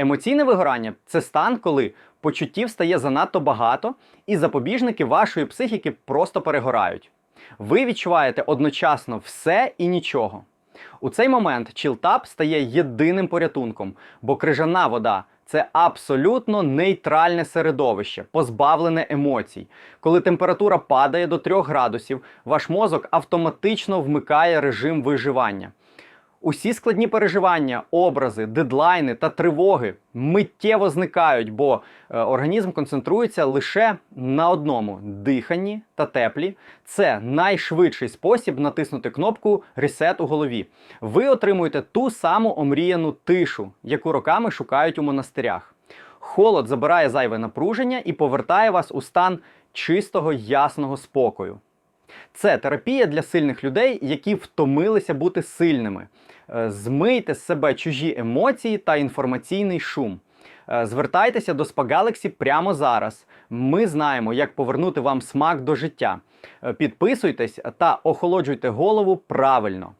Емоційне вигорання це стан, коли почуттів стає занадто багато, і запобіжники вашої психіки просто перегорають. Ви відчуваєте одночасно все і нічого. У цей момент чілтап стає єдиним порятунком, бо крижана вода це абсолютно нейтральне середовище, позбавлене емоцій. Коли температура падає до 3 градусів, ваш мозок автоматично вмикає режим виживання. Усі складні переживання, образи, дедлайни та тривоги миттєво зникають, бо е, організм концентрується лише на одному диханні та теплі. Це найшвидший спосіб натиснути кнопку Reset у голові. Ви отримуєте ту саму омріяну тишу, яку роками шукають у монастирях. Холод забирає зайве напруження і повертає вас у стан чистого ясного спокою. Це терапія для сильних людей, які втомилися бути сильними. Е, Змийте з себе чужі емоції та інформаційний шум. Е, Звертайтеся до Спагалексі прямо зараз. Ми знаємо, як повернути вам смак до життя. Е, Підписуйтесь та охолоджуйте голову правильно.